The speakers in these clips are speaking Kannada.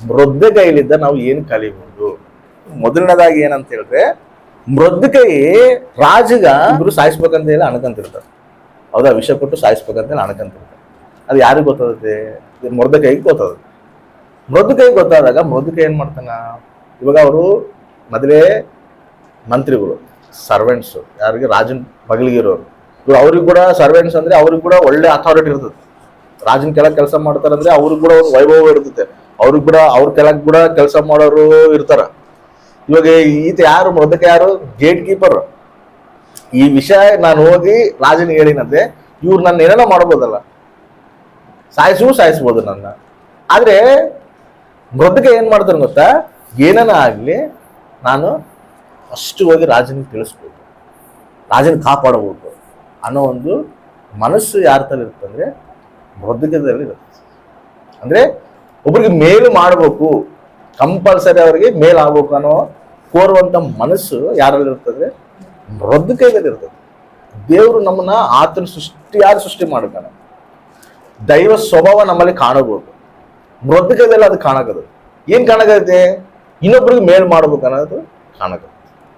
ಮೃದ್ಧಕೈಲಿದ್ದ ನಾವು ಏನು ಕಲಿಬಹುದು ಮೊದಲನೇದಾಗಿ ಏನಂತ ಹೇಳಿದ್ರೆ ಮೃದ್ಧಕೈ ರಾಜಗ ಇಬ್ರು ಸಾಯಿಸ್ಬೇಕಂತ ಹೇಳಿ ಅನ್ಕಂತಿರ್ತಾರೆ ಹೌದಾ? ವಿಷ ಕೊಟ್ಟು ಸಾಯಿಸ್ಬೇಕಂತ ಹೇಳಿ ಅನ್ಕಂತಿರ್ತಾರೆ ಅದು ಯಾರಿಗೆ ಗೊತ್ತಾಗುತ್ತೆ? ಮೃದ್ಧಕೈಗೆ ಗೊತ್ತಾಗುತ್ತೆ. ಮೃದ್ಧಕೈಗೆ ಗೊತ್ತಾದಾಗ ಮೃದ್ಧಕೈ ಏನ್ ಮಾಡ್ತಾನ? ಇವಾಗ ಅವರು ಮೊದಲೇ ಮಂತ್ರಿಗಳು ಸರ್ವೆಂಟ್ಸ್ ಯಾರಿಗೆ? ರಾಜನ್ ಬಗಲಿಗಿರೋರು ಇವ್ರು ಅವ್ರಿಗೆ ಕೂಡ ಸರ್ವೆಂಟ್ಸ್ ಅಂದ್ರೆ ಅವ್ರಿಗೆ ಕೂಡ ಒಳ್ಳೆ ಅಥಾರಿಟಿ ಇರ್ತದೆ. ರಾಜನ ಕೆಳಗೆ ಕೆಲಸ ಮಾಡ್ತಾರಂದ್ರೆ ಅವ್ರಿಗೆ ಕೂಡ ಒಂದು ವೈಭವ ಇರ್ತದೆ ಅವ್ರಿಗೆ ಕೂಡ ಅವ್ರ ಕೆಳಗೆ ಕೂಡ ಕೆಲಸ ಮಾಡೋರು ಇರ್ತಾರ. ಇವಾಗ ಈತ ಯಾರು ಮೃದಕ ಯಾರು? ಗೇಟ್ ಕೀಪರ್ ಈ ವಿಷಯ ನಾನು ಹೋಗಿ ರಾಜನಿಗೆ ಹೇಳಿನಂತೆ, ಇವ್ರು ನನ್ನ ಏನೇನೋ ಮಾಡ್ಬೋದಲ್ಲ. ಸಾಯಿಸು ಸಾಯಿಸ್ಬೋದು ನನ್ನ. ಆದ್ರೆ ಮೃದಕ್ಕೆ ಏನ್ ಮಾಡ್ತಾರೆ ಗೊತ್ತಾ? ಏನೇನ ಆಗ್ಲಿ ನಾನು ಅಷ್ಟು ಹೋಗಿ ರಾಜನಿಗೆ ತಿಳಿಸ್ಬೋದು. ರಾಜನ ಕಾಪಾಡಬಹುದು ಅನ್ನೋ ಒಂದು ಮನಸ್ಸು ಯಾರ ತರ ಇರುತ್ತಂದ್ರೆ ಮೃದಕದಲ್ಲಿ ಇರುತ್ತೆ. ಅಂದ್ರೆ ಒಬ್ರಿಗೆ ಮೇಲು ಮಾಡಬೇಕು ಕಂಪಲ್ಸರಿ ಅವರಿಗೆ ಮೇಲ್ ಆಗ್ಬೇಕು ಅನ್ನೋ ಕೋರುವಂತ ಮನಸ್ಸು ಯಾರಲ್ಲಿ ಇರ್ತದೆ? ಮೃದಕೈದಲ್ಲಿ ಇರ್ತದೆ. ದೇವರು ನಮ್ಮನ್ನ ಆತನ ಸೃಷ್ಟಿ, ಯಾರು ಸೃಷ್ಟಿ ಮಾಡ್ತಾನೆ ದೈವ ಸ್ವಭಾವ ನಮ್ಮಲ್ಲಿ ಕಾಣಬಹುದು ಮೃದಕದಲ್ಲಿ ಅದು ಕಾಣಕದು ಏನ್ ಕಾಣಕೈತೆ ಇನ್ನೊಬ್ರಿಗೆ ಮೇಲ್ ಮಾಡ್ಬೇಕು ಅನ್ನೋದು ಕಾಣಕತ್ತೆ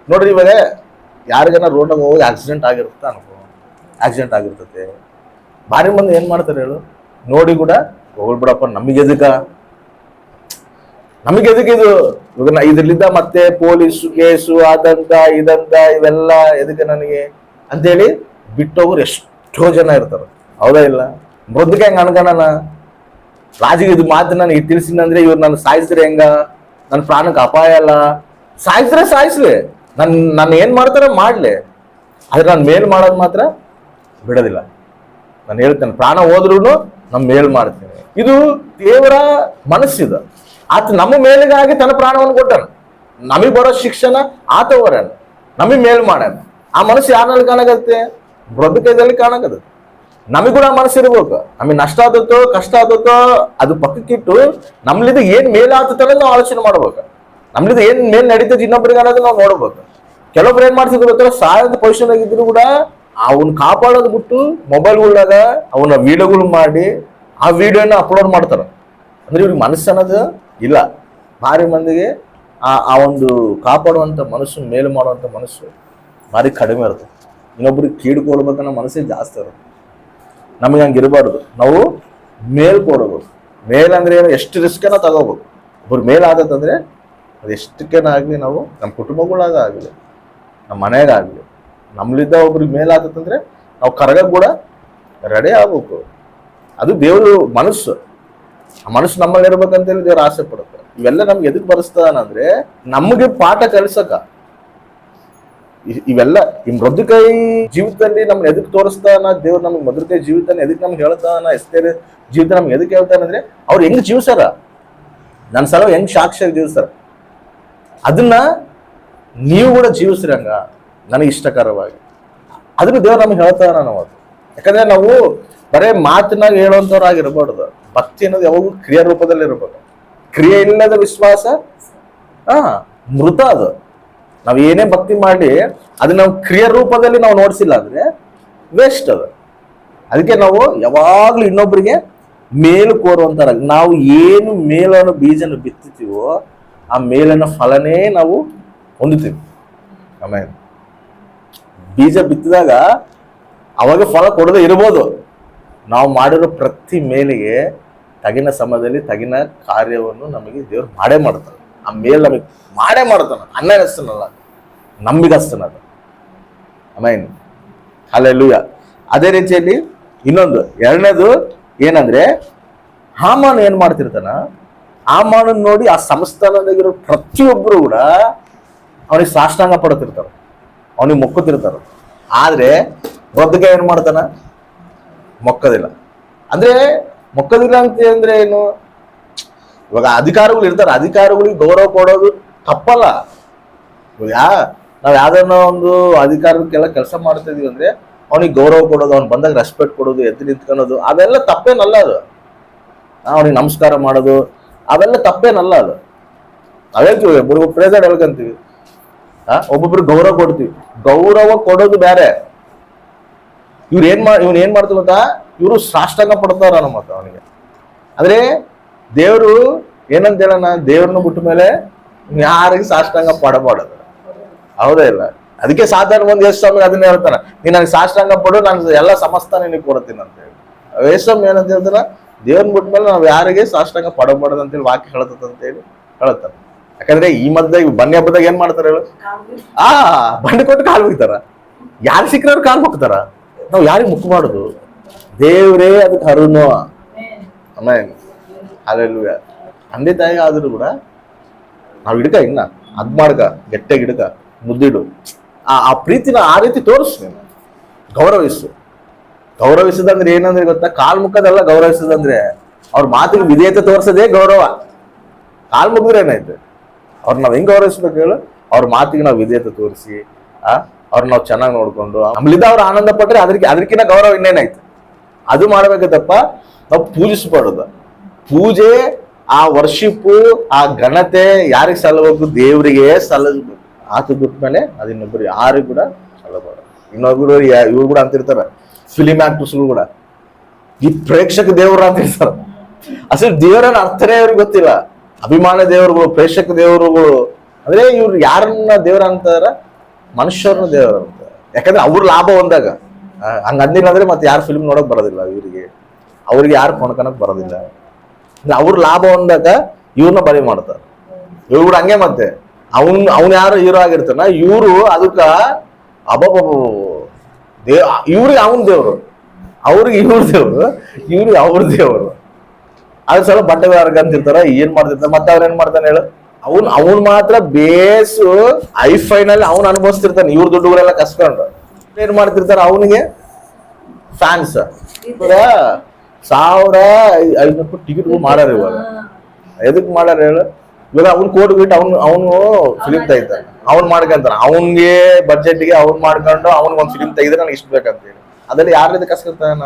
ನೋಡ್ರಿ ಇವಾಗ ಯಾರಿಗಾನ ರೋಡಾಗ ಹೋಗಿ ಆಕ್ಸಿಡೆಂಟ್ ಆಗಿರುತ್ತೆ ಅನ್ಕೋ. ಆಕ್ಸಿಡೆಂಟ್ ಆಗಿರ್ತದೆ. ಭಾರಿ ಮಂದಿ ಏನ್ ಮಾಡ್ತಾರೆ ಹೇಳು? ನೋಡಿ ಕೂಡ ಹೋಗ್ಬಿಡಪ್ಪ ನಮಗೆ ಎದಕ? ನಮಗೆ ಎದಕ್ಕೆ ಇದು? ಇವಾಗ ಇದ್ರಲ್ಲಿದ್ದ ಮತ್ತೆ ಪೊಲೀಸು ಕೇಸು ಅದಂತ, ಇದಂತ, ಇವೆಲ್ಲ ಎದಕ್ಕೆ ನನಗೆ? ಅಂತೇಳಿ ಬಿಟ್ಟೋಗ್ರು ಎಷ್ಟೋ ಜನ ಇರ್ತಾರೆ. ಹೌದಾ ಇಲ್ಲ? ಮೃದಕ್ಕೆ ಹೆಂಗ ಅನ್ಕಣ ರಾಜಿಗೆ ಇದು ಮಾತು ನನಗೆ ತಿಳಿಸಿನಂದ್ರೆ ಇವ್ರು ನಾನು ಸಾಯಿಸಿದ್ರೆ ಹೆಂಗ? ನನ್ನ ಪ್ರಾಣಕ್ಕೆ ಅಪಾಯ ಅಲ್ಲ? ಸಾಯಿಸಿದ್ರೆ ಸಾಯಿಸ್ಲಿ. ನನ್, ನಾನು ಏನು ಮಾಡ್ತಾರ ಮಾಡ್ಲಿ. ಆದ್ರೆ ನಾನು ಮೇಲ್ ಮಾಡೋದು ಮಾತ್ರ ಬಿಡೋದಿಲ್ಲ. ನಾನು ಹೇಳ್ತೇನೆ, ಪ್ರಾಣ ಹೋದ್ರೂ ನಮ್ಮ ಮೇಲ್ ಮಾಡ್ತೀನಿ. ಇದು ದೇವರ ಮನಸ್ಸಿದ. ಆತ ನಮ್ಮ ಮೇಲಿಗಾಗಿ ತನ್ನ ಪ್ರಾಣವನ್ನು ಕೊಟ್ಟನು. ನಮಗೆ ಬರೋ ಶಿಕ್ಷಣ ಆತ ಹೊರನ ನಮಗೆ ಮೇಲ್ ಮಾಡ್ಯಾನ. ಆ ಮನಸ್ಸು ಯಾರಲ್ಲಿ ಕಾಣಕತ್ತೆ? ಬದುಕದಲ್ಲಿ ಕಾಣಕದ ನಮಗೆ ಕೂಡ ಮನಸ್ಸು ಇರ್ಬೇಕು ನಮಗೆ ನಷ್ಟ ಆದತ್ತೋ, ಕಷ್ಟ ಆದತ್ತೋ, ಅದು ಪಕ್ಕಕ್ಕಿಟ್ಟು ನಮ್ಲಿದ ಏನ್ ಮೇಲ್ ನಾವು ಆಲೋಚನೆ ಮಾಡ್ಬೇಕು. ನಮ್ಲಿದ ಏನ್ ಮೇಲ್ ನಡೀತದೆ ಇನ್ನೊಬ್ರಿಗೆ ಅನ್ನೋದು ನಾವು ನೋಡ್ಬೇಕು. ಕೆಲವೊಬ್ರು ಏನ್ ಮಾಡ್ತಿದ್ರು ಗೊತ್ತಾ ಸಾಯದ ಪೊಸಿಷನ್ ಆಗಿದ್ರು ಕೂಡ ಅವನ್ ಕಾಪಾಡೋದು ಬಿಟ್ಟು ಮೊಬೈಲ್ಗಳಾಗ ಅವನ ವಿಡಿಯೋಗಳು ಮಾಡಿ ಆ ವಿಡಿಯೋನ ಅಪ್ಲೋಡ್ ಮಾಡ್ತಾರ. ಅಂದ್ರೆ ಇವ್ರಿಗೆ ಮನಸ್ಸು ಅನ್ನೋದು ಇಲ್ಲ. ಭಾರಿ ಮಂದಿಗೆ ಆ ಆ ಒಂದು ಕಾಪಾಡುವಂತ ಮನಸ್ಸು, ಮೇಲು ಮಾಡುವಂಥ ಮನಸ್ಸು ಭಾರಿ ಕಡಿಮೆ ಇರುತ್ತೆ. ಇನ್ನೊಬ್ರಿಗೆ ಕೀಡ್ಕೊಳ್ಬೇಕನ್ನೋ ಮನಸ್ಸೇ ಜಾಸ್ತಿ ಇರುತ್ತೆ. ನಮಗೆ ಹಂಗೆ ಇರಬಾರ್ದು. ನಾವು ಮೇಲ್ ಕೊಡಬೇಕು ಮೇಲ್ ಅಂದ್ರೆ ಏನು? ಎಷ್ಟು ರಿಸ್ಕನ್ನ ತಗೋಬೇಕು. ಒಬ್ರು ಮೇಲ್ ಆಗತ್ತಂದ್ರೆ ಅದು ಎಷ್ಟಕ್ಕೇನಾಗಲಿ ನಾವು ನಮ್ಮ ಕುಟುಂಬಗಳಾಗ ಆಗಲಿ ನಮ್ಮ ಮನೆಗಾಗಲಿ ನಮ್ಲಿದ್ದ ಒಬ್ರಿಗೆ ಮೇಲಾತಂದ್ರೆ ನಾವು ಕರಗ ಕೂಡ ರೆಡಿ ಆಗ್ಬೇಕು. ಅದು ದೇವರು ಮನಸ್ಸು. ಆ ಮನಸ್ಸು ನಮ್ಮಲ್ಲಿ ಇರ್ಬೇಕಂತೇಳಿ ದೇವ್ರು ಆಸೆ ಪಡುತ್ತೆ. ಇವೆಲ್ಲ ನಮ್ಗೆ ಎದಕ್ ಬರೆಸ್ತಾನಂದ್ರೆ ನಮಗೆ ಪಾಠ ಕಲಿಸಕ. ಇವೆಲ್ಲ ಈ ಮೃದುಕೈ ಜೀವಿತದಲ್ಲಿ ನಮ್ಗೆ ಎದಕ್ ತೋರಿಸ್ತಾನ, ದೇವ್ರು ನಮ್ಗೆ ಮೃದುಕೈ ಜೀವಿತ ಎದಕ್ ನಮ್ಗೆ ಹೇಳ್ತಾನ ಎಷ್ಟೇ ಜೀವಿತ ನಮ್ಗೆ ಎದಕ್ ಹೇಳ್ತಾನಂದ್ರೆ ಅವ್ರು ಹೆಂಗ್ ಜೀವ್ಸಾರ ನನ್ನ ಸಲ ಹೆಂಗ್ ಸಾಕ್ಷಿಯಾಗಿ ಜೀವಿಸ್ತಾರ ಅದನ್ನ ನೀವು ಕೂಡ ಜೀವಿಸ್ರಿ ಹಂಗ. ನನಗೆ ಇಷ್ಟಕರವಾಗಿ. ಅದನ್ನು ದೇವ್ರು ನಮ್ಗೆ ಹೇಳ್ತಾರೆ ನಾವು ಅದು. ಯಾಕಂದ್ರೆ ನಾವು ಬರೇ ಮಾತಿನಾಗ ಹೇಳುವಂಥವ್ರಾಗಿರ್ಬಾರ್ದು ಭಕ್ತಿ ಅನ್ನೋದು ಯಾವಾಗೂ ಕ್ರಿಯಾ ರೂಪದಲ್ಲಿ ಇರ್ಬೋದು ಕ್ರಿಯೆ ಇಲ್ಲದ ವಿಶ್ವಾಸ, ಹಾ, ಮೃತ ಅದು. ನಾವು ಏನೇ ಭಕ್ತಿ ಮಾಡಿ ಅದನ್ನ ನಾವು ಕ್ರಿಯ ರೂಪದಲ್ಲಿ ನಾವು ನೋಡಿಸಿಲ್ಲ ಅಂದ್ರೆ ವೇಸ್ಟ್ ಅದು. ಅದಕ್ಕೆ ನಾವು ಯಾವಾಗ್ಲೂ ಇನ್ನೊಬ್ಬರಿಗೆ ಮೇಲು ಕೋರುವಂತಾರ ನಾವು ಏನು ಮೇಲನ್ನು ಬೀಜನ ಬಿತ್ತುತ್ತೀವೋ ಆ ಮೇಲನ ಫಲನೇ ನಾವು ಹೊಂದುತ್ತೀವಿ. ಆಮೇಲೆ ಬೀಜ ಬಿತ್ತಿದಾಗ ಅವಾಗ ಫಲ ಕೊಡದೆ ಇರ್ಬೋದು ನಾವು ಮಾಡಿರೋ ಪ್ರತಿ ಮೇಲಿಗೆ ತಗಿನ ಸಮಯದಲ್ಲಿ ತಗಿನ ಕಾರ್ಯವನ್ನು ನಮಗೆ ದೇವ್ರು ಮಾಡೇ ಮಾಡ್ತಾನೆ. ಆ ಮೇಲ್ ನಮಗೆ ಮಾಡೇ ಮಾಡ್ತಾನೆ. ಅನ್ನ ಅನ್ನಸ್ತನಲ್ಲ ನಂಬಿಗಸ್ತನ ಅದು ಅಮೈನ್ ಅಲ್ಲೆಲ್ಲೂಯ ಅದೇ ರೀತಿಯಲ್ಲಿ ಇನ್ನೊಂದು, ಎರಡನೇದು ಏನಂದ್ರೆ, ಹಾಮಾನ್ ಏನ್ ಮಾಡ್ತಿರ್ತಾನ? ಹಾಮಾನನ್ನು ನೋಡಿ ಆ ಸಂಸ್ಥಾನದಾಗಿರೋ ಪ್ರತಿಯೊಬ್ಬರು ಕೂಡ ಅವನಿಗೆ ಸಾಷ್ಟಾಂಗ ಪಡ್ತಿರ್ತಾರ. ಅವನಿಗೆ ಮೊಕ್ಕುತ್ತಿರ್ತಾರ. ಆದರೆ ಬದುಕ ಏನು ಮಾಡ್ತಾನ? ಮೊಕ್ಕದಿಲ್ಲ. ಅಂದ್ರೆ ಮೊಕ್ಕದಿಲ್ಲ ಅಂತ ಅಂದ್ರೆ ಏನು? ಇವಾಗ ಅಧಿಕಾರಿಗಳು ಇರ್ತಾರೆ. ಅಧಿಕಾರಿಗಳಿಗೆ ಗೌರವ ಕೊಡೋದು ತಪ್ಪಲ್ಲ. ಯಾ, ನಾವ್ ಯಾವ್ದನ್ನ ಒಂದು ಅಧಿಕಾರಕ್ಕೆಲ್ಲ ಕೆಲಸ ಮಾಡ್ತಾ ಇದೀವಿ ಅಂದ್ರೆ ಅವನಿಗೆ ಗೌರವ ಕೊಡೋದು, ಅವ್ನು ಬಂದಾಗ ರೆಸ್ಪೆಕ್ಟ್ ಕೊಡೋದು, ಎದ್ದು ನಿಂತ್ಕೊಳೋದು ಅದೆಲ್ಲ ತಪ್ಪೇನಲ್ಲ ಅದು. ಅವನಿಗೆ ನಮಸ್ಕಾರ ಮಾಡೋದು ಅವೆಲ್ಲ ತಪ್ಪೇನಲ್ಲ ಅದು. ಒಬ್ಬರು ಪ್ರೇಸರ್ ಹೇಳ್ಕೊಂತೀವಿ ಒಬ್ಬೊಬ್ರು ಗೌರವ ಕೊಡ್ತೀವಿ. ಗೌರವ ಕೊಡೋದು ಬೇರೆ ಇವ್ರು ಏನ್ ಮಾಡ ಇವ್ನು ಏನ್ ಮಾಡ್ತೀವಿ ಗೊತ್ತಾ? ಇವರು ಸಾಷ್ಟಾಂಗ ಪಡ್ತಾರ ನಮ್ಮ ಅವನಿಗೆ. ಅಂದ್ರೆ ದೇವರು ಏನಂತ ಹೇಳೋಣ ದೇವ್ರನ್ನ ಬಿಟ್ಟ ಮೇಲೆ ಯಾರಿಗೆ ಸಾಷ್ಟಾಂಗ ಪಡಬಾರ್ದು. ಹೌದೇ ಇಲ್ಲ. ಅದಕ್ಕೆ ಸಾಧಾರಣ ಒಂದು ಎಷ್ಟು ಸ್ವಾಮಿ ಅದನ್ನ ಹೇಳ್ತಾನೆ. ನೀನ್ ನನಗೆ ಸಾಷ್ಟಾಂಗ ಪಡು, ನಾನು ಎಲ್ಲ ಸಮಸ್ತ ನಿನಗೆ ಕೊಡ್ತೀನಿ ಅಂತ ಹೇಳಿ. ಎಷ್ಟು ಸ್ವಾಮಿ ಏನಂತ ಹೇಳ್ತಾನ? ದೇವ್ರನ್ನ ಬಿಟ್ಟ ಮೇಲೆ ನಾವು ಯಾರಿಗೆ ಸಾಷ್ಟಾಂಗ ಪಡಬಾರ್ದು ಅಂತೇಳಿ ವಾಕ್ಯ ಹೇಳಿ ಹೇಳ್ತಾನೆ. ಯಾಕಂದ್ರೆ ಈ ಮಧ್ಯೆ ಬನ್ನಿ ಹಬ್ಬದಾಗ ಏನ್ ಮಾಡ್ತಾರೆ ಹೇಳು? ಆ, ಬಂಡೆ ಕೊಟ್ಟು ಕಾಲು ಹೋಗ್ತಾರ ಯಾರು ಸಿಕ್ಕಿರೋರು ಕಾಲು ಹೋಗ್ತಾರ ನಾವು ಯಾರಿಗೆ ಮುಖ ಮಾಡುದು? ದೇವ್ರೇ ಅದಕ್ಕೆ ಹರುನೋ ಅಲ್ಲ ಅಲ್ಲೆಲ್ಲ ತಂದೆ ತಾಯಿ ಆದ್ರೂ ಕೂಡ ನಾವು ಹಿಡ್ಕ ಇನ್ನ, ಅದ್ ಮಾಡ್ಕ, ಗಟ್ಟಿಯಾಗಿ ಹಿಡ್ಕ, ಮುದ್ದಿಡು. ಆ ಆ ಪ್ರೀತಿನ ಆ ರೀತಿ ತೋರಿಸು ನೀನು ಗೌರವಿಸು. ಗೌರವಿಸದಂದ್ರೆ ಏನಂದ್ರೆ ಗೊತ್ತಾ? ಕಾಲ್ ಮುಖದಲ್ಲ ಗೌರವಿಸದಂದ್ರೆ ಅವ್ರ ಮಾತಿಗೆ ವಿಧೇಯತೆ ತೋರಿಸೋದೇ ಗೌರವ. ಕಾಲ್ ಮುಗಿದ್ರೆ ಏನಾಯ್ತು ಅವ್ರ ನಾವು ಹೆಂಗ್ ಗೌರವಿಸ್ಬೇಕು ಹೇಳು? ಅವ್ರ ಮಾತಿಗೆ ನಾವು ವಿಧೇಯತೆ ತೋರಿಸಿ, ಆ, ಅವ್ರ ನಾವು ಚೆನ್ನಾಗಿ ನೋಡ್ಕೊಂಡು, ಆಮೇಲಿಂದ ಅವ್ರು ಆನಂದ ಪಟ್ರೆ ಅದಕ್ಕೆ ಅದಕ್ಕಿಂತ ಗೌರವ ಇನ್ನೇನಾಯ್ತು? ಅದು ಮಾಡ್ಬೇಕತ್ತಪ್ಪ ನಾವು ಪೂಜಿಸ್ಬಾರ್ದು. ಪೂಜೆ, ಆ ವರ್ಷಿಪ್ಪು, ಆ ಘನತೆ, ಯಾರಿಗೆ ಸಲ್ಲಬೇಕು? ದೇವರಿಗೆ ಸಲ್ಲಬೇಕು. ಆತು ಬಿಟ್ಮೇಲೆ ಅದು ಇನ್ನೊಬ್ರು ಯಾರು ಕೂಡ ಸಲ್ಲಬಾರ್ದು. ಇನ್ನೊಬ್ರು ಇವ್ರು ಕೂಡ ಅಂತಿರ್ತಾರೆ. ಫಿಲಿಮ್ ಆಕ್ಟರ್ಸ್ಗಳು ಕೂಡ. ಈ ಪ್ರೇಕ್ಷಕ ದೇವರು ಅಂತಿರ್ತಾರೆ. ಅಸಲು ದೇವರನ್ನ ಅರ್ಥನೇ ಅವ್ರಿಗೆ ಗೊತ್ತಿಲ್ಲ. ಅಭಿಮಾನ ದೇವರುಗಳು ಪ್ರೇಕ್ಷಕ ದೇವರುಗಳು ಅಂದ್ರೆ ಇವ್ರು ಯಾರನ್ನ ದೇವರ ಅಂತಾರ? ಮನುಷ್ಯರನ್ನ ದೇವರ ಅಂತ ಯಾಕಂದ್ರೆ ಅವ್ರ ಲಾಭ ಒಂದಾಗ. ಆ, ಹಂಗ ಅಂದಿಲ್ಲ ಅಂದ್ರೆ ಮತ್ತೆ ಯಾರು ಫಿಲ್ಮ್ ನೋಡಕ್ ಬರೋದಿಲ್ಲ ಇವರಿಗೆ. ಅವ್ರಿಗೆ ಯಾರು ಕೊಂಡ್ಕೊಳಕ್ ಬರೋದಿಲ್ಲ. ಅಂದ್ರೆ ಅವ್ರ ಲಾಭ ಬಂದಾಗ ಇವ್ರನ್ನ ಬಲಿ ಮಾಡ್ತಾರೆ. ಇವ್ರು ಕೂಡ ಹಂಗೆ ಮತ್ತೆ. ಅವನ್ ಅವ್ನ ಯಾರು ಹೀರೋ ಆಗಿರ್ತಾನ ಇವರು ಅದಕ್ಕ ಅಬಬ ದೇವ್ ಇವ್ರಿಗೆ ಅವನ್ ದೇವ್ರು. ಅವ್ರಿಗೆ ಇವ್ರ ದೇವ್ರು. ಇವ್ರಿಗೆ ಅವ್ರ ದೇವ್ರು. ಅದು ಸಲ ಬಟ್ಟೆ ಅಂತ ಅಂತಿರ್ತಾರ ಏನ್ ಮಾಡ್ತಿರ್ತಾರ, ಮತ್ತೆ ಅವ್ರ ಏನ್ ಮಾಡ್ತಾನೆ ಹೇಳು? ಅವ್ನ್ ಅವ್ನ್ ಮಾತ್ರ ಬೇಸು, ಐ ಫೈನಲ್ ಅವ್ನ್ ಅನುಭವಿಸ್ತಿರ್ತಾನೆ, ಇವ್ರ ದುಡ್ಡುಗಳೆಲ್ಲ ಕಸ್ಕೊಂಡು. ಏನ್ ಮಾಡ್ತಿರ್ತಾರ ಅವನಿಗೆ? ಫ್ಯಾನ್ಸ್ ಸಾವಿರ ಐನೂರು ರೂಪಾಯಿ ಟಿಕೆಟ್ ಮಾಡಾರ ಇವಾಗ. ಎದಕ್ ಮಾಡಾರ ಹೇಳು? ಇವಾಗ ಅವ್ನ್ ಕೋಟ್ ಬಿಟ್ಟು ಅವ್ನು, ಅವನು ಫಿಲಿಂ ತೆಗಿತಾನೆ. ಅವ್ನ್ ಮಾಡ್ಕೊಂತಾನ. ಅವನ್ಗೆ ಬಜೆಟ್ಗೆ ಅವ್ನ್ ಮಾಡ್ಕೊಂಡು ಅವ್ನ್ ಒಂದ್ ಫಿಲಿಂ ತೆಗೆದ್ರೆ ನನಗೆ ಇಷ್ಟ ಬೇಕಂತ ಹೇಳಿ. ಅದ್ರಲ್ಲಿ ಯಾರ ಕಸ್ಕೊತಾನ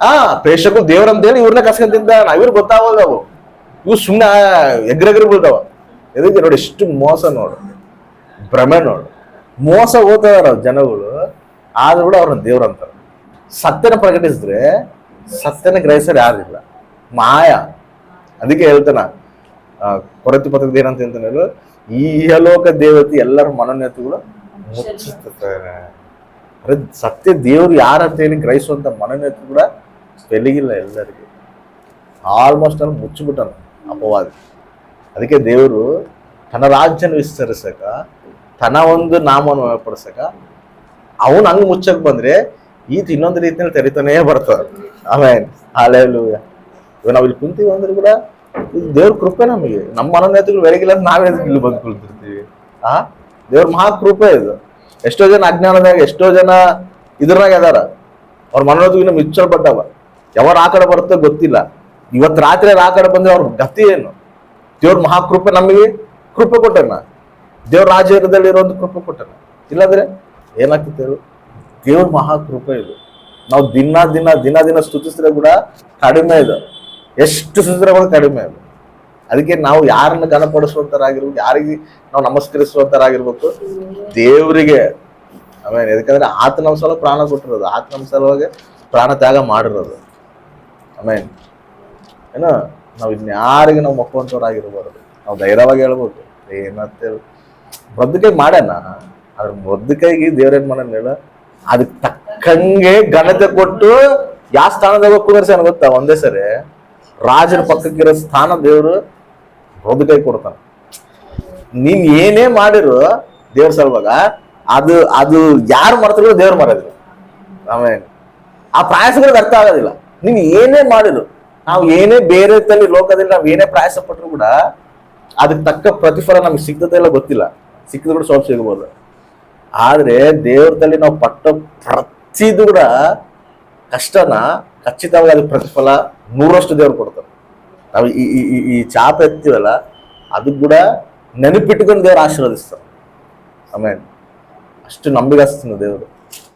ಆ, ಪ್ರೇಕ್ಷಕರು ಹೇಳಿ ಇವ್ರನ್ನ ಕಸ್ಕೊಂತಿದ್ದ ಇವ್ರು ಗೊತ್ತಾಗೋದು ಅವು. ಇವು ಸುಮ್ಮನೆ ಎಗ್ರೆಗ್ರಿ ಬೀಳ್ತಾವ ಎದಕ್ಕೆ ನೋಡಿ, ಎಷ್ಟು ಮೋಸ ನೋಡು. ಭ್ರಮೆ ನೋಡು. ಮೋಸ ಹೋಗ್ತಾರ ಜನಗಳು. ಆದ್ರೂ ಕೂಡ ಅವ್ರನ್ನ ದೇವ್ರ ಅಂತಾರೆ. ಸತ್ಯನ ಪ್ರಕಟಿಸಿದ್ರೆ ಸತ್ಯನ ಗ್ರಹಿಸೋರು ಯಾರಿಲ್ಲ. ಮಾಯ. ಅದಕ್ಕೆ ಹೇಳ್ತಾನ ಕೊರತೆ ಪತ್ರದ ಏನಂತ ಹೇಳ್ತಾನೆ ಹೇಳು? ಈ ಇಹಲೋಕ ದೇವತೆ ಎಲ್ಲರ ಮನೋನ್ಯತೆಗಳು ಮುಚ್ಚಿಸ್ತಾರೆ ಅರೆ, ಸತ್ಯ ದೇವ್ರು ಯಾರಂತ ಹೇಳಿ ಗ್ರಹಿಸುವಂತ ಮನೋನ್ಯತೆ ಕೂಡ ಬೆಲೆಗಿಲ್ಲ ಎಲ್ಲರಿಗೂ. ಆಲ್ಮೋಸ್ಟ್ ಅಲ್ಲಿ ಮುಚ್ಚಿಬಿಟ್ಟನು ಅಪವಾದ. ಅದಕ್ಕೆ ದೇವರು ತನ್ನ ರಾಜ್ಯನ ವಿಸ್ತರಿಸಕ ತನ್ನ ಒಂದು ನಾಮವನ್ನು ವ್ಯಾಪಡಿಸಕ ಅವನು ಹಂಗೆ ಮುಚ್ಚಕ್ ಬಂದ್ರೆ ಈತ ಇನ್ನೊಂದು ರೀತಿಯಲ್ಲಿ ತೆರಿತಾನೇ ಬರ್ತಾರೆ ಆಮೇಲೆ ಹಾಲೆಲು ಇವಾಗ ನಾವು ಇಲ್ಲಿ ಕುಂತೀವಿ ಅಂದ್ರೆ ಕೂಡ ದೇವ್ರ ಕೃಪೆ ನಮಗೆ. ನಮ್ಮ ಮನೋನೇತಗಳು ಬೆಳಗಿಲ್ಲ ಅಂತ ನಾವೇ ಇಲ್ಲಿ ಬಂದು ಕುಳಿತಿರ್ತೀವಿ ಆ? ದೇವ್ರ ಮಹಾ ಕೃಪೆ ಇದು. ಎಷ್ಟೋ ಜನ ಅಜ್ಞಾನದಾಗ, ಎಷ್ಟೋ ಜನ ಇದ್ರಾಗ ಅದಾರ. ಅವ್ರ ಮನೋನ್ನತಿಗಿನ ಮಿಚ್ಚಲ್ಪಟ್ಟವ. ಯಾವಾಗ ಆ ಕಡೆ ಬರುತ್ತೋ ಗೊತ್ತಿಲ್ಲ. ಇವತ್ತು ರಾತ್ರಿ ಆ ಕಡೆ ಬಂದ್ರೆ ಅವ್ರ ಗತಿ ಏನು? ದೇವ್ರ ಮಹಾಕೃಪೆ ನಮಗೆ ಕೃಪೆ ಕೊಟ್ಟನ. ದೇವ್ರ ರಾಜ್ಯದಲ್ಲಿ ಇರೋ ಒಂದು ಕೃಪೆ ಕೊಟ್ಟನ. ಇಲ್ಲಾಂದ್ರೆ ಏನಾಗ್ತಿತ್ತು ಹೇಳು? ದೇವ್ರ ಮಹಾಕೃಪೆ ಇದು. ನಾವು ದಿನ ದಿನ ದಿನ ದಿನ ಸ್ತುತಿಸಿದ್ರೆ ಕೂಡ ಕಡಿಮೆ ಇದು. ಎಷ್ಟು ಸ್ತುತಿಸಿದ್ರೆ ಕೂಡ ಕಡಿಮೆ ಇದೆ ಅದಕ್ಕೆ ನಾವು ಯಾರನ್ನ ಘನಪಡಿಸುವಂತರಾಗಿರ್ಬೇಕು, ಯಾರಿಗೆ ನಾವು ನಮಸ್ಕರಿಸುವಂತರಾಗಿರ್ಬೇಕು, ದೇವರಿಗೆ. ಆಮೇಲೆ ಯಾಕಂದ್ರೆ ಆತ ನಮ್ಮ ಸಲ ಪ್ರಾಣ ಕೊಟ್ಟಿರೋದು. ಆತ ನಮ್ಮ ಸಲುವಾಗಿ ಪ್ರಾಣ ತ್ಯಾಗ ಮಾಡಿರೋದು. ಆಮೇಲೆ ಏನೋ, ನಾವು ಇನ್ಯಾರಿಗೆ ನಾವು ಮಕ್ಕಳಂತವರಾಗಿರ್ಬಾರ್ದು ನಾವು ಧೈರ್ಯವಾಗಿ ಹೇಳ್ಬೋದು. ಏನಂತ ಮೊದ್ಲು ಮಾಡ್ಯಾನ. ಅದ್ರ ಬದ್ದುಕೈಗೆ ಕೈಗೆ ದೇವ್ರೇನ್ ಮಾಡ್ಯಾನ ಹೇಳ? ಅದಕ್ಕೆ ತಕ್ಕಂಗೆ ಘನತೆ ಕೊಟ್ಟು ಯಾವ ಸ್ಥಾನದಾಗ ಕುದರ್ಸ್ಯಾನ ಗೊತ್ತಾ? ಒಂದೇ ಸರಿ ರಾಜರ ಪಕ್ಕಕ್ಕಿರೋ ಸ್ಥಾನ ದೇವರು ಬದುಕೈ ಕೊಡ್ತಾನ. ನೀನ್ ಏನೇ ಮಾಡಿರು ದೇವ್ರ ಸಲುವಾಗ ಅದು ಅದು ಯಾರು ಮಾಡ್ತಾರೋ ದೇವ್ರು ಮಾಡೋದಿಲ್ಲ ಆಮೇಲೆ ಆ ಪ್ರಾಯಸಗಳಿಗೆ ಅರ್ಥ ಆಗೋದಿಲ್ಲ. ನೀನ್ ಏನೇ ಮಾಡಿರು ನಾವು ಏನೇ ಬೇರೆ ತಲ್ಲಿ ಲೋಕದಲ್ಲಿ ನಾವು ಏನೇ ಪ್ರಯಾಸ ಪಟ್ಟರು ಕೂಡ ಅದಕ್ಕೆ ತಕ್ಕ ಪ್ರತಿಫಲ ನಮ್ಗೆ ಸಿಗ್ತದೆ ಇಲ್ಲ ಗೊತ್ತಿಲ್ಲ ಸಿಕ್ಕಿದ್ರು ಕೂಡ ಸ್ವಲ್ಪ ಸಿಗ್ಬೋದು ಆದ್ರೆ ದೇವ್ರ ತಲ್ಲಿ ನಾವು ಪಟ್ಟ ಪ್ರತಿದು ಕೂಡ ಕಷ್ಟನ ಖಚಿತವಾಗಿ ಅದಕ್ಕೆ ಪ್ರತಿಫಲ ನೂರಷ್ಟು ದೇವ್ರು ಕೊಡ್ತಾರೆ ನಾವು ಈ ಈ- ಈ- ಈ ಚಾಪ ಎತ್ತೀವಲ್ಲ ಅದು ಕೂಡ ನೆನಪಿಟ್ಕೊಂಡು ದೇವ್ರು ಆಶೀರ್ವದಿಸ್ತಾರೆ ಆಮೇಲೆ ಅಷ್ಟು ನಂಬಿಗಸ್ತಾನೆ ದೇವರು